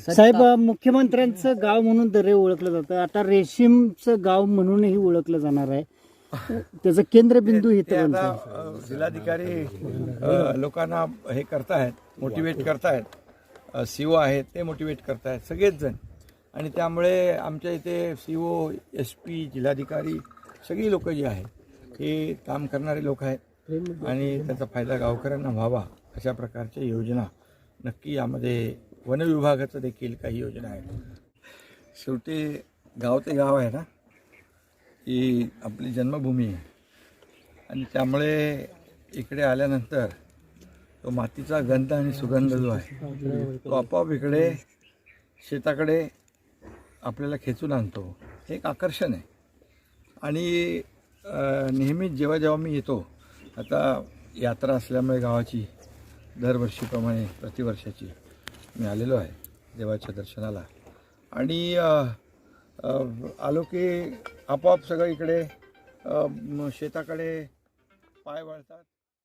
साहेब मुख्यमंत्र्यांचं गाव म्हणून दरे ओळखलं जातं. आता रेशीमचं गाव म्हणूनही ओळखलं जाणार आहे. त्याचं केंद्रबिंदू इथं आता बनतं. अ, जिल्हाधिकारी अ, लोकांना हे करतायत मोटिवेट करतायत सीओ आहेत ते मोटिवेट करतायत सगळेच जण आणि त्यामुळे आमच्या इथे सीओ एस पी जिल्हाधिकारी सगळी लोक जी आहेत हे काम करणारे लोक आहेत. आणि त्याचा फायदा गावकऱ्यांना व्हावा अशा प्रकारच्या योजना नक्की यामध्ये वन विभागाचं देखील काही योजना आहेत. शेवटी गाव ते गाव आहे ना ही आपली जन्मभूमी आहे. आणि त्यामुळे इकडे आल्यानंतर तो मातीचा गंध आणि सुगंध जो आहे तो आपोआप इकडे शेताकडे आपल्याला खेचून आणतो. हे एक आकर्षण आहे. आणि नेहमीच जेव्हा जेव्हा मी येतो आता यात्रा असल्यामुळे गावाची दरवर्षीप्रमाणे प्रतिवर्षाची मी आलेलो आहे देवाच्या दर्शनाला. आणि आलो की आपोआप सगळं इकडे शेताकडे पाय वळतात.